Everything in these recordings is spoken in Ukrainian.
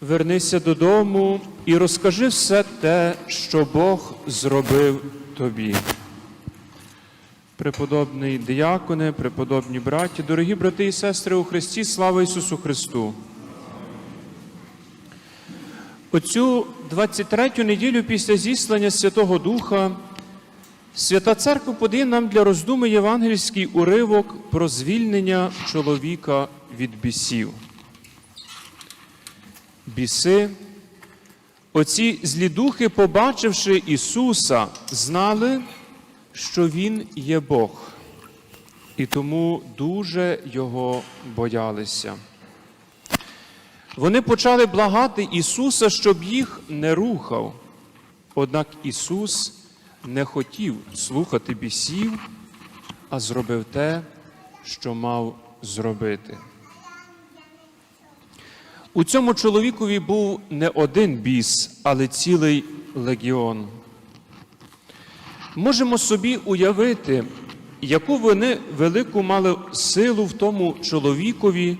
Вернися додому і розкажи все те, що Бог зробив тобі. Преподобний дияконе, преподобні браті, дорогі брати і сестри у Христі, слава Ісусу Христу! Оцю 23-ю неділю після зіслання Святого Духа Свята Церква подає нам для роздуми євангельський уривок про звільнення чоловіка від бісів. Біси, оці злі духи, побачивши Ісуса, знали, що Він є Бог, і тому дуже Його боялися. Вони почали благати Ісуса, щоб їх не рухав. Однак Ісус не хотів слухати бісів, а зробив те, що мав зробити. У цьому чоловікові був не один біс, але цілий легіон. Можемо собі уявити, яку вони велику мали силу в тому чоловікові,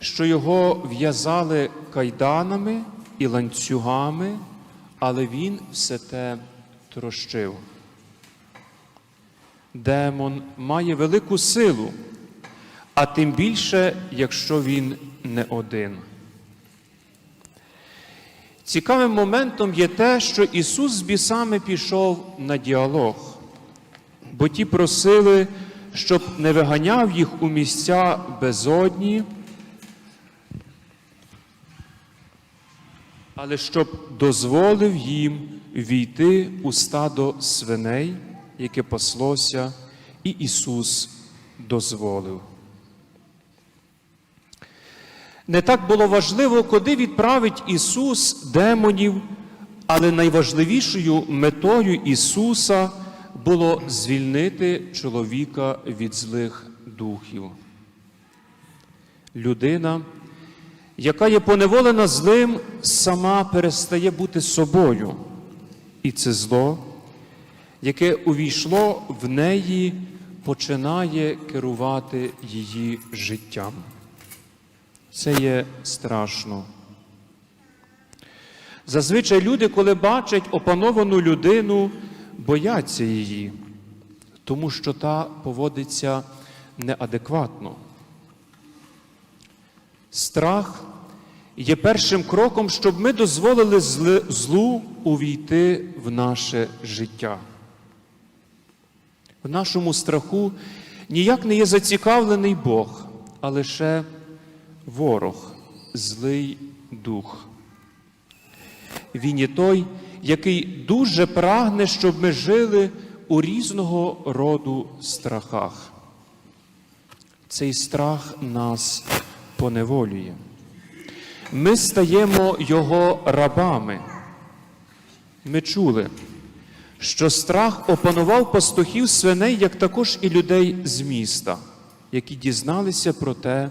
що його в'язали кайданами і ланцюгами, але він все те трощив. Демон має велику силу, а тим більше, якщо він не один. Цікавим моментом є те, що Ісус з бісами пішов на діалог, бо ті просили, щоб не виганяв їх у місця безодні, але щоб дозволив їм війти у стадо свиней, яке паслося, і Ісус дозволив. Не так було важливо, куди відправить Ісус демонів, але найважливішою метою Ісуса було звільнити чоловіка від злих духів. Людина, яка є поневолена злим, сама перестає бути собою. І це зло, яке увійшло в неї, починає керувати її життям. Це є страшно. Зазвичай люди, коли бачать опановану людину, бояться її, тому що та поводиться неадекватно. Страх є першим кроком, щоб ми дозволили злу увійти в наше життя. В нашому страху ніяк не є зацікавлений Бог, а лише ворог, злий дух. Він є той, який дуже прагне, щоб ми жили у різного роду страхах. Цей страх нас поневолює. Ми стаємо його рабами. Ми чули, що страх опанував пастухів свиней, як також і людей з міста, які дізналися про те,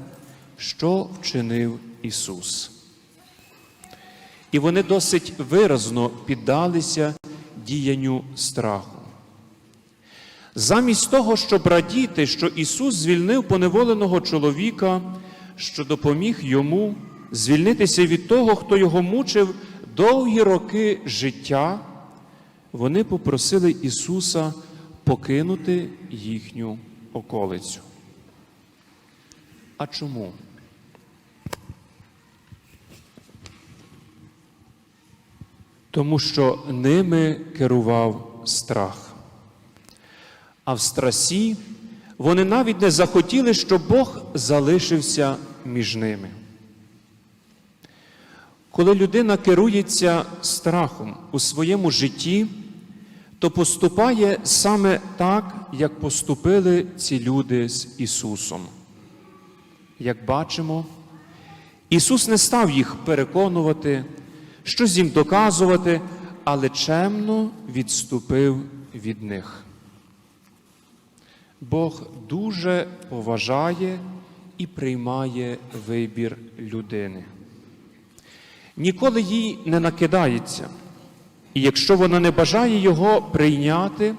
що вчинив Ісус. І вони досить виразно піддалися діянню страху. Замість того, щоб радіти, що Ісус звільнив поневоленого чоловіка, що допоміг йому звільнитися від того, хто його мучив довгі роки життя, вони попросили Ісуса покинути їхню околицю. А чому? Тому що ними керував страх. А в страсі вони навіть не захотіли, щоб Бог залишився між ними. Коли людина керується страхом у своєму житті, то поступає саме так, як поступили ці люди з Ісусом. Як бачимо, Ісус не став їх переконувати, щось їм доказувати, але чемно відступив від них. Бог дуже поважає і приймає вибір людини. Ніколи їй не накидається, і якщо вона не бажає його прийняти,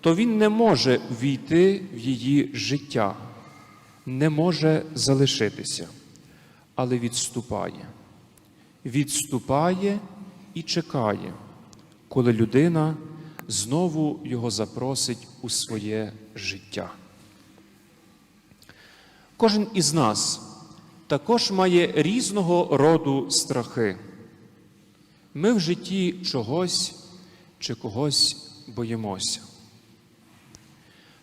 то він не може війти в її життя, не може залишитися, але відступає. Відступає і чекає, коли людина знову його запросить у своє життя. Кожен із нас також має різного роду страхи. Ми в житті чогось чи когось боїмося.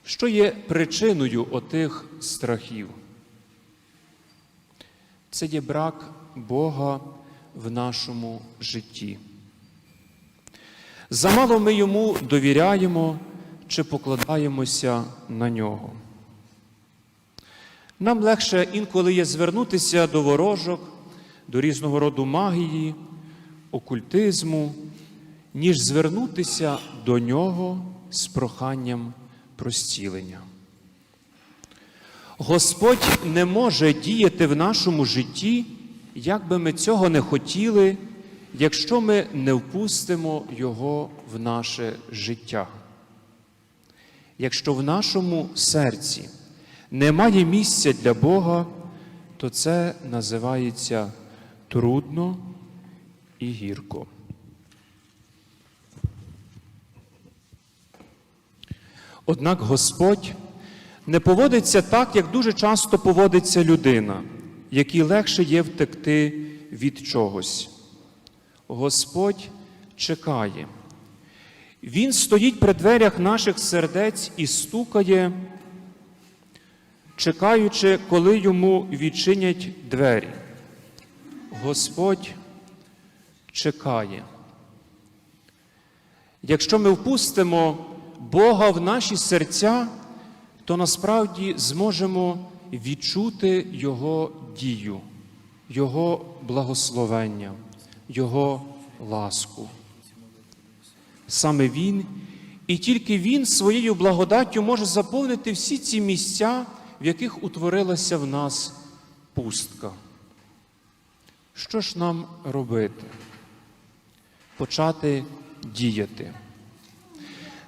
Що є причиною отих страхів? Це є брак Бога в нашому житті. Замало ми йому довіряємо чи покладаємося на нього. Нам легше інколи є звернутися до ворожок, до різного роду магії, окультизму, ніж звернутися до нього з проханням про зцілення. Господь не може діяти в нашому житті, як би ми цього не хотіли, якщо ми не впустимо Його в наше життя. Якщо в нашому серці немає місця для Бога, то це називається трудно і гірко. Однак Господь не поводиться так, як дуже часто поводиться людина, якій легше є втекти від чогось. Господь чекає. Він стоїть при дверях наших сердець і стукає, чекаючи, коли йому відчинять двері. Господь чекає. Якщо ми впустимо Бога в наші серця, то насправді зможемо відчути Його дію, Його благословення, Його ласку. Саме Він і тільки Він своєю благодаттю може заповнити всі ці місця, в яких утворилася в нас пустка. Що ж нам робити? Почати діяти.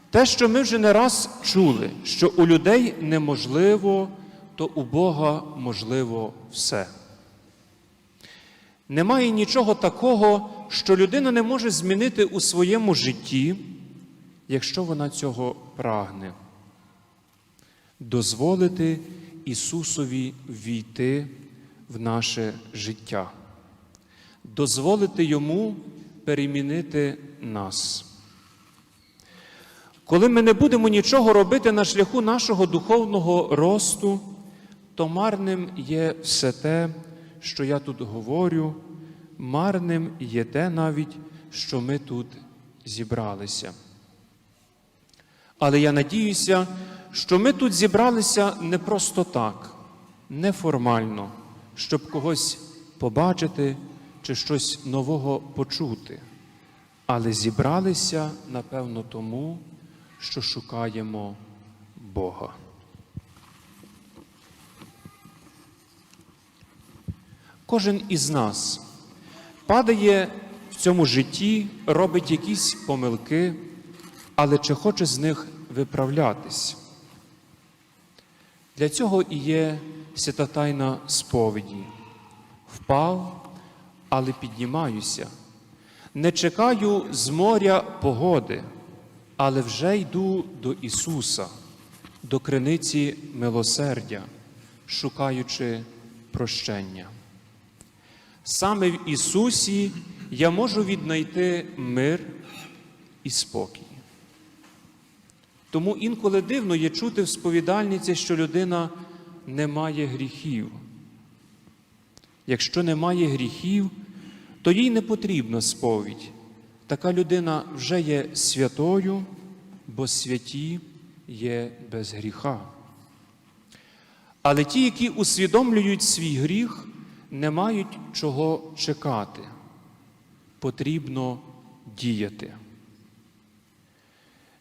Те, що ми вже не раз чули, що у людей неможливо, то у Бога можливо все. Немає нічого такого, що людина не може змінити у своєму житті, якщо вона цього прагне. Дозволити Ісусові війти в наше життя, дозволити Йому перемінити нас. Коли ми не будемо нічого робити на шляху нашого духовного росту, то марним є все те, що я тут говорю, марним є те навіть, що ми тут зібралися. Але я надіюся, що ми тут зібралися не просто так, неформально, щоб когось побачити чи щось нового почути, але зібралися, напевно, тому, що шукаємо Бога. Кожен із нас падає в цьому житті, робить якісь помилки, але чи хоче з них виправлятись? Для цього і є свята тайна сповіді. Впав, але піднімаюся. Не чекаю з моря погоди, але вже йду до Ісуса, до криниці милосердя, шукаючи прощення. Саме в Ісусі я можу віднайти мир і спокій. Тому інколи дивно є чути в сповідальниці, що людина не має гріхів. Якщо немає гріхів, то їй не потрібна сповідь. Така людина вже є святою, бо святі є без гріха. Але ті, які усвідомлюють свій гріх, не мають чого чекати. Потрібно діяти.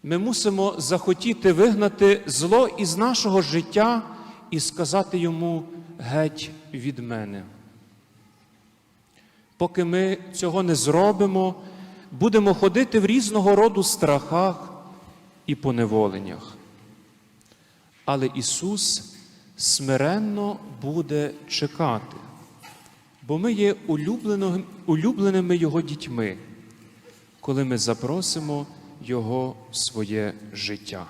Ми мусимо захотіти вигнати зло із нашого життя і сказати йому геть від мене. Поки ми цього не зробимо, будемо ходити в різного роду страхах і поневоленнях. Але Ісус смиренно буде чекати, бо ми є улюбленими Його дітьми, коли ми запросимо Його в своє життя.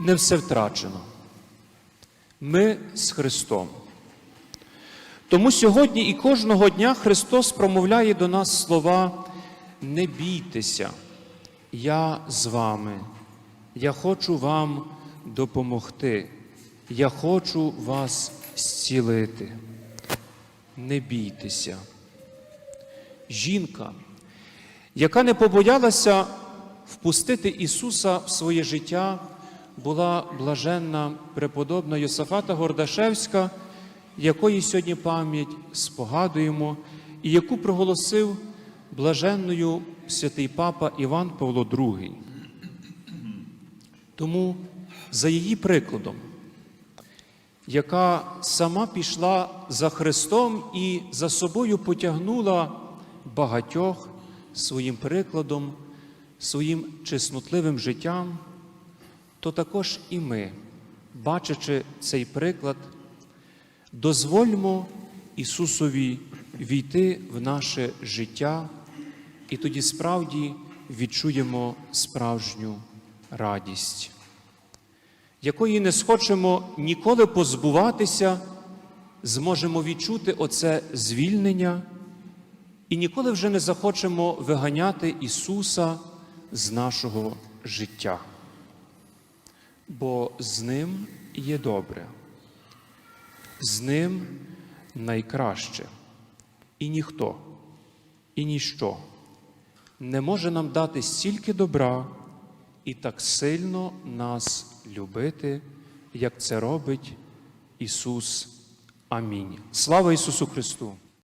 Не все втрачено. Ми з Христом. Тому сьогодні і кожного дня Христос промовляє до нас слова не бійтеся, я з вами, я хочу вам допомогти, я хочу вас зцілити. Не бійтеся. Жінка, яка не побоялася впустити Ісуса в своє життя, була блаженна преподобна Йосафата Гордашевська, якої сьогодні пам'ять спогадуємо, і яку проголосив блаженною святий папа Іван Павло II. Тому за її прикладом, яка сама пішла за Христом і за собою потягнула багатьох своїм прикладом, своїм чеснотливим життям, то також і ми, бачачи цей приклад, дозвольмо Ісусові війти в наше життя, і тоді справді відчуємо справжню радість, якої не схочемо ніколи позбуватися, зможемо відчути оце звільнення і ніколи вже не захочемо виганяти Ісуса з нашого життя. Бо з Ним є добре, з Ним найкраще. І ніхто, і ніщо не може нам дати стільки добра і так сильно нас любити, як це робить Ісус. Амінь. Слава Ісусу Христу!